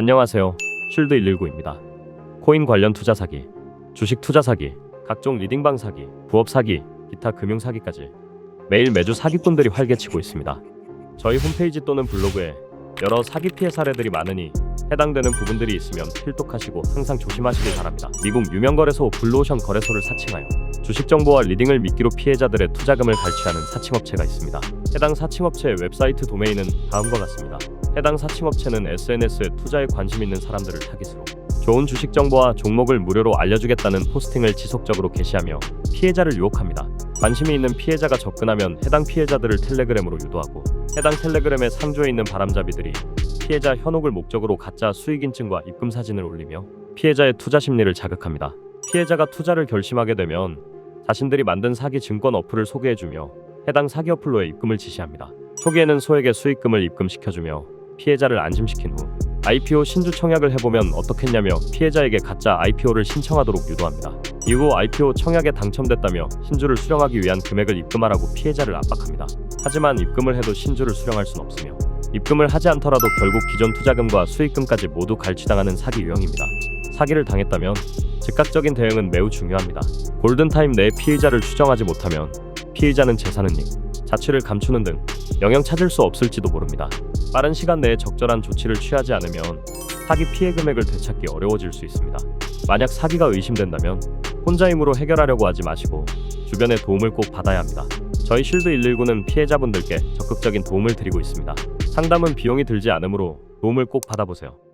안녕하세요. 쉴드 119입니다. 코인 관련 투자 사기, 주식 투자 사기, 각종 리딩방 사기, 부업 사기, 기타 금융 사기까지 매일 매주 사기꾼들이 활개치고 있습니다. 저희 홈페이지 또는 블로그에 여러 사기 피해 사례들이 많으니 해당되는 부분들이 있으면 필독하시고 항상 조심하시길 바랍니다. 미국 유명 거래소 블루오션 거래소를 사칭하여 주식 정보와 리딩을 미끼로 피해자들의 투자금을 갈취하는 사칭업체가 있습니다. 해당 사칭업체의 웹사이트 도메인은 다음과 같습니다. 해당 사칭업체는 SNS에 투자에 관심 있는 사람들을 타깃으로 좋은 주식 정보와 종목을 무료로 알려주겠다는 포스팅을 지속적으로 게시하며 피해자를 유혹합니다. 관심이 있는 피해자가 접근하면 해당 피해자들을 텔레그램으로 유도하고 해당 텔레그램에 상조해 있는 바람잡이들이 피해자 현혹을 목적으로 가짜 수익 인증과 입금 사진을 올리며 피해자의 투자 심리를 자극합니다. 피해자가 투자를 결심하게 되면 자신들이 만든 사기 증권 어플을 소개해주며 해당 사기 어플로의 입금을 지시합니다. 초기에는 소액의 수익금을 입금시켜주며 피해자를 안심시킨 후 IPO 신주 청약을 해보면 어떻겠냐며 피해자에게 가짜 IPO를 신청하도록 유도합니다. 이후 IPO 청약에 당첨됐다며 신주를 수령하기 위한 금액을 입금하라고 피해자를 압박합니다. 하지만 입금을 해도 신주를 수령할 순 없으며 입금을 하지 않더라도 결국 기존 투자금과 수익금까지 모두 갈취당하는 사기 유형입니다. 사기를 당했다면 즉각적인 대응은 매우 중요합니다. 골든타임 내에 피해자를 추정하지 못하면 피해자는 재산은 닉, 자취를 감추는 등 영영 찾을 수 없을지도 모릅니다. 빠른 시간 내에 적절한 조치를 취하지 않으면 사기 피해 금액을 되찾기 어려워질 수 있습니다. 만약 사기가 의심된다면 혼자 힘으로 해결하려고 하지 마시고 주변의 도움을 꼭 받아야 합니다. 저희 쉴드 119는 피해자분들께 적극적인 도움을 드리고 있습니다. 상담은 비용이 들지 않으므로 도움을 꼭 받아보세요.